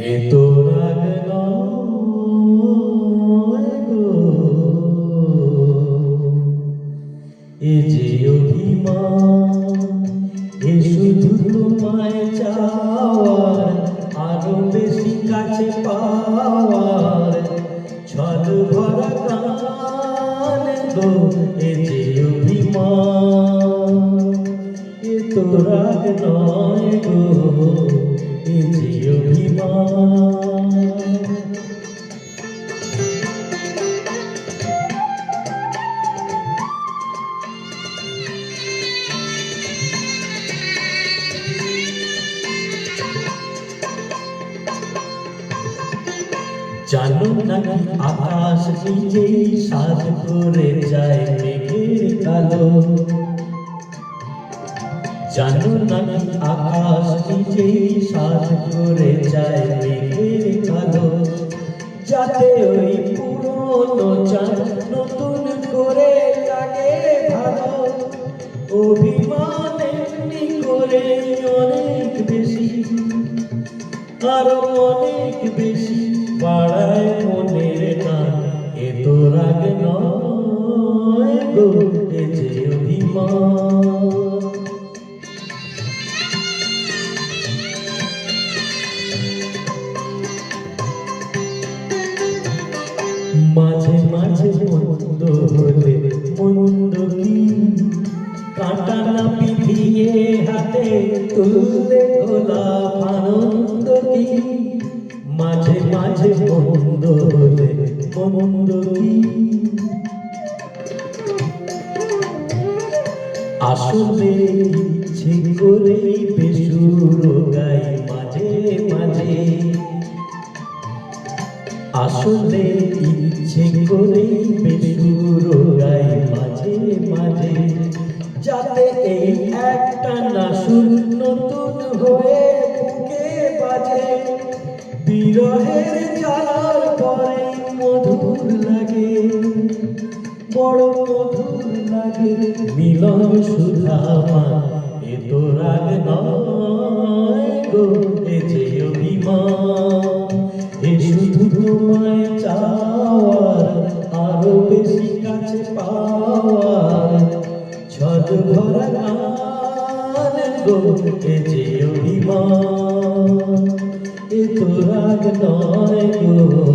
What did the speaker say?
এ তো রাগ এ যে অভিমান এ শুধু তোমায় চাওয়ার আরও বেশি কাছে পাওয়ার জানো নাকি আকাশ নিজেই সাজ করে যায় মেঘের কালো। জানো নাকি আকাশ নিজেই সাজ করে যায় মেঘের কালো। যাতে ওই পুরনো চাঁদ নতুন করে লাগে ভালো। অভিমান এমনি করে অনেক বেশি, আরও অনেক বেশি। বাড়ায় মনের টান এ তো রাগ নয় গো যে মাঝে মাঝে মন্দ মন্দ হলে মন্দ কি আসলে ইচ্ছে করেই বেসুর গাই মাঝে মাঝে। আসলে ইচ্ছে করেই বেসুর গাই মাঝে মাঝে। যাতে এই একটা না নাসুর নতুন হয়ে বুকে বাজে। বিরহের জ্বালার পরে মধুর লাগে, বড় মধুর লাগে। মিলন সুধামা এ তো রাগ নয় গো, এ যে অভিমান। শুধু তোমায় চাওয়ার, আরও কাছে পাওয়ার। ছদ ভরা গান গো, এ যে অভিমান। তো রাগ নয় গো।